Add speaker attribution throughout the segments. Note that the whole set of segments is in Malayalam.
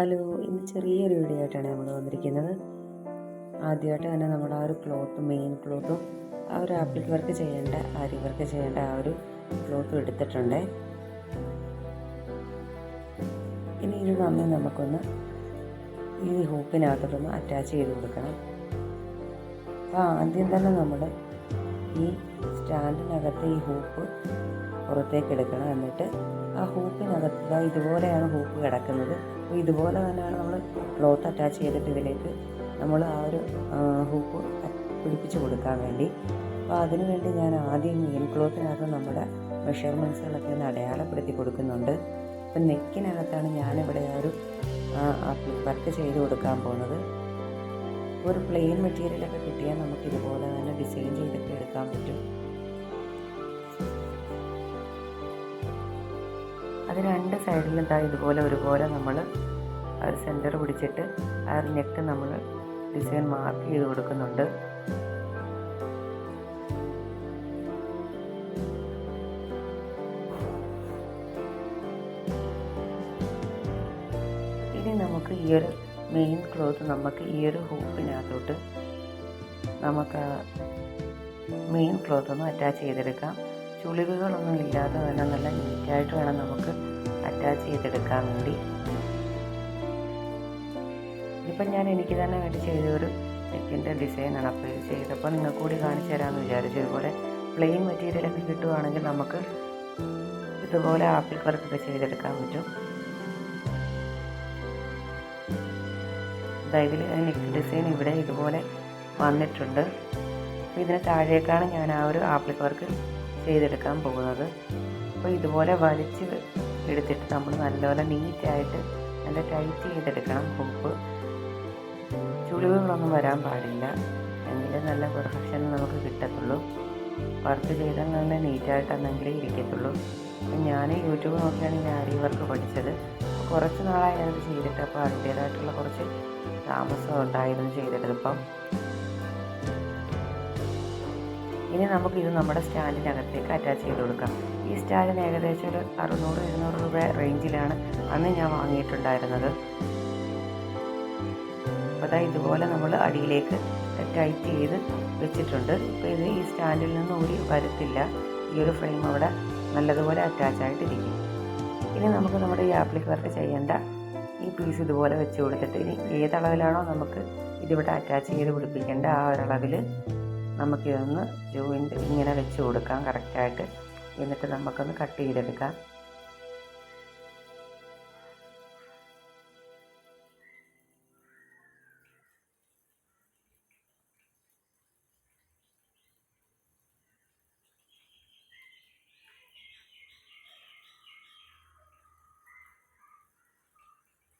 Speaker 1: ഹലോ ഇന്ന് ചെറിയൊരു വീഡിയോ ആയിട്ടാണ് നമ്മൾ വന്നിരിക്കുന്നത്. ആദ്യമായിട്ട് തന്നെ നമ്മൾ ആ ഒരു ക്ലോത്ത് മെയിൻ ക്ലോത്തും ആ ഒരു ആപ്പിൾ വർക്ക് ചെയ്യേണ്ട ആരി വർക്ക് ചെയ്യേണ്ട ആ ഒരു ക്ലോത്തും എടുത്തിട്ടുണ്ട്. ഇനി ഇത് നമ്മൾ നമുക്കൊന്ന് ഈ ഹൂപ്പിനകത്തോട്ടൊന്ന് അറ്റാച്ച് ചെയ്ത് കൊടുക്കണം. അപ്പോൾ ആദ്യം തന്നെ നമ്മൾ ഈ സ്റ്റാൻഡിനകത്ത് ഈ ഹൂപ്പ് പുറത്തേക്ക് എടുക്കണം. എന്നിട്ട് ആ ഹൂപ്പിനകത്ത് ഇതുപോലെയാണ് ഹൂപ്പ് കിടക്കുന്നത്. അപ്പോൾ ഇതുപോലെ തന്നെയാണ് നമ്മൾ ക്ലോത്ത് അറ്റാച്ച് ചെയ്തിട്ട് ഇതിലേക്ക് നമ്മൾ ആ ഒരു ഹൂപ്പ് പിടിപ്പിച്ച് കൊടുക്കാൻ വേണ്ടി. അപ്പോൾ അതിനു വേണ്ടി ഞാൻ ആദ്യം മെയിൻ ക്ലോത്തിനകത്ത് നമ്മുടെ മെഷർമെന്റ്സുകളൊക്കെ ഒന്ന് അടയാളപ്പെടുത്തി കൊടുക്കുന്നുണ്ട്. അപ്പം നെക്കിനകത്താണ് ഞാനിവിടെ ഒരു വർക്ക് ചെയ്ത് കൊടുക്കാൻ പോകുന്നത്. ഒരു പ്ലെയിൻ മെറ്റീരിയലൊക്കെ കിട്ടിയാൽ നമുക്ക് ഇതുപോലെ തന്നെ ഡിസൈൻ ചെയ്തിട്ട് എടുക്കാൻ പറ്റും. അത് രണ്ട് സൈഡിലും ഇതാ ഇതുപോലെ ഒരുപോലെ നമ്മൾ ആ സെന്റർ പിടിച്ചിട്ട് ആ നെക്ക് നമ്മൾ ഡിസൈൻ മാർക്ക് ചെയ്ത് കൊടുക്കുന്നുണ്ട്. ഇനി നമുക്ക് ഈ ഒരു മെയിൻ ക്ലോത്ത് നമുക്ക് ഈ ഒരു ഹൂപ്പിനകത്തോട്ട് നമുക്ക് മെയിൻ ക്ലോത്ത് ഒന്ന് അറ്റാച്ച് ചെയ്തെടുക്കാം. ചുളിവുകളൊന്നും ഇല്ലാതെ തന്നെ നല്ല നീറ്റായിട്ട് വേണം നമുക്ക് അറ്റാച്ച് ചെയ്തെടുക്കാൻ വേണ്ടി. ഇപ്പം ഞാൻ എനിക്ക് തന്നെ വേണ്ടി ചെയ്ത ഒരു നെക്കിന്റെ ഡിസൈനാണ് അപ്പോൾ ഇത് ചെയ്തപ്പോൾ നിങ്ങൾക്ക് കൂടി കാണിച്ചു തരാമെന്ന് വിചാരിച്ചു. ഇതുപോലെ പ്ലെയിൻ മെറ്റീരിയലൊക്കെ കിട്ടുവാണെങ്കിൽ നമുക്ക് ഇതുപോലെ ആപ്പിൾ വർക്കൊക്കെ ചെയ്തെടുക്കാൻ പറ്റും. ഇതിൽ നെക്ക് ഡിസൈൻ ഇവിടെ ഇതുപോലെ വന്നിട്ടുണ്ട്. ഇതിന് താഴേക്കാണ് ഞാൻ ആ ഒരു ആപ്പിൾ വർക്ക് ചെയ്തെടുക്കാൻ പോകുന്നത്. അപ്പോൾ ഇതുപോലെ വലിച്ച് എടുത്തിട്ട് നമ്മൾ നല്ലപോലെ നീറ്റായിട്ട് നല്ല ടൈറ്റ് ചെയ്തെടുക്കണം. ഹൂപ്പ് ചുളിവുകളൊന്നും വരാൻ പാടില്ല. എങ്കിലും നല്ല പെർഫെക്ഷൻ നമുക്ക് കിട്ടത്തുള്ളൂ. വർക്ക് ചെയ്താൽ നല്ല നീറ്റായിട്ടെന്നെങ്കിലേ ഇരിക്കത്തുള്ളൂ. അപ്പം ഞാൻ യൂട്യൂബ് നോക്കിയാണ് ഈ ആരി വർക്ക് പഠിച്ചത്. കുറച്ച് നാളായി ഞാനത് ചെയ്തിട്ട് അപ്പോൾ അതിന്റേതായിട്ടുള്ള കുറച്ച് താമസം ഉണ്ടായിരുന്നു ചെയ്തെടുത്തപ്പം ഇനി നമുക്ക് ഇത് നമ്മുടെ സ്റ്റാൻഡിനകത്തേക്ക് അറ്റാച്ച് ചെയ്ത് കൊടുക്കാം. ഈ സ്റ്റാൻഡിന് ഏകദേശം ഒരു അറുന്നൂറ് എഴുന്നൂറ് രൂപ റേഞ്ചിലാണ് അന്ന് ഞാൻ വാങ്ങിയിട്ടുണ്ടായിരുന്നത്. അപ്പോൾ അതാ ഇതുപോലെ നമ്മൾ അടിയിലേക്ക് ടൈറ്റ് ചെയ്ത് വെച്ചിട്ടുണ്ട്. അപ്പോൾ ഇത് ഈ സ്റ്റാൻഡിൽ നിന്ന് ഊരി വരത്തില്ല. ഈ ഒരു ഫ്രെയിം അവിടെ നല്ലതുപോലെ അറ്റാച്ച് ആയിട്ടിരിക്കും. ഇനി നമുക്ക് നമ്മുടെ ഈ ആപ്ലിക് വർക്ക് ചെയ്യേണ്ട ഈ പീസ് ഇതുപോലെ വെച്ച് കൊടുത്തിട്ട് ഇനി ഏതളവിലാണോ നമുക്ക് ഇതിവിടെ അറ്റാച്ച് ചെയ്ത് പിടിപ്പിക്കേണ്ട ആ ഒരളവിൽ നമുക്കിതൊന്ന് ജോയിന്റ് ഇങ്ങനെ വെച്ച് കൊടുക്കാം കറക്റ്റായിട്ട് എന്നിട്ട് നമുക്കൊന്ന് കട്ട് ചെയ്തെടുക്കാം.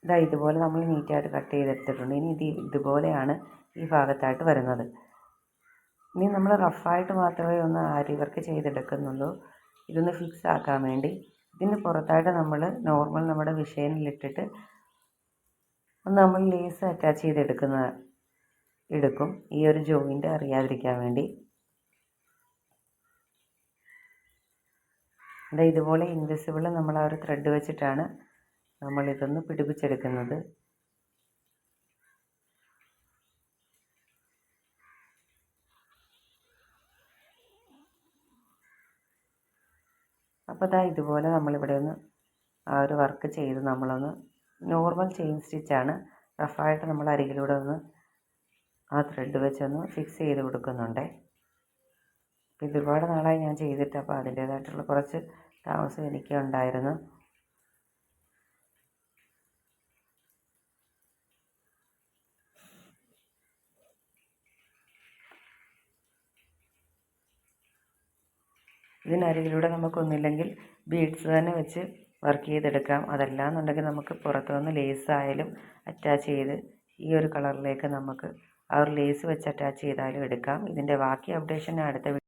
Speaker 1: ഇതാ ഇതുപോലെ നമ്മൾ നീറ്റായിട്ട് കട്ട് ചെയ്തെടുത്തിട്ടുണ്ട്. ഇനി ഇത് ഇതുപോലെയാണ് ഈ ഭാഗത്തായിട്ട് വരുന്നത്. ഇനി നമ്മൾ റഫായിട്ട് മാത്രമേ ഒന്ന് ആരി വർക്ക് ചെയ്തെടുക്കുന്നുള്ളൂ. ഇതൊന്ന് ഫിക്സ് ആക്കാൻ വേണ്ടി. ഇതിന് പുറത്തായിട്ട് നമ്മൾ നോർമൽ നമ്മുടെ വിഷയനിലിട്ടിട്ട് ഒന്ന് നമ്മൾ ലേസ് അറ്റാച്ച് ചെയ്തെടുക്കുന്ന എടുക്കും. ഈ ഒരു ജോയിന്റ് അറിയാതിരിക്കാൻ വേണ്ടി. അതാ ഇതുപോലെ ഇൻവിസിബിൾ നമ്മൾ ആ ഒരു ത്രെഡ് വെച്ചിട്ടാണ് നമ്മളിതൊന്ന് പിടിപ്പിച്ചെടുക്കുന്നത്. അപ്പോൾ അതാ ഇതുപോലെ നമ്മളിവിടെ ഒന്ന് ആ ഒരു വർക്ക് ചെയ്ത് നമ്മളൊന്ന് നോർമൽ ചെയിൻ സ്റ്റിച്ചാണ്. റഫായിട്ട് നമ്മൾ അരികിലൂടെ ഒന്ന് ആ ത്രെഡ് വെച്ചൊന്ന് ഫിക്സ് ചെയ്ത് കൊടുക്കുന്നുണ്ട്. ഇത് ഒരുപാട് നാളായി ഞാൻ ചെയ്തിട്ട് അപ്പോൾ അതിന്റേതായിട്ടുള്ള കുറച്ച് താമസം എനിക്ക് ഉണ്ടായിരുന്നു ഇതിനരികിലൂടെ നമുക്കൊന്നില്ലെങ്കിൽ ബീഡ്സ് തന്നെ വെച്ച് വർക്ക് ചെയ്തെടുക്കാം. അതല്ല എന്നുണ്ടെങ്കിൽ നമുക്ക് പുറത്തു നിന്ന് ലേസ് ആയാലും അറ്റാച്ച് ചെയ്ത് ഈ ഒരു കളറിലേക്ക് നമുക്ക് ആ ഒരു ലേസ് വെച്ച് അറ്റാച്ച് ചെയ്താലും എടുക്കാം. ഇതിന്റെ ബാക്കി അപ്ഡേഷൻ അടുത്ത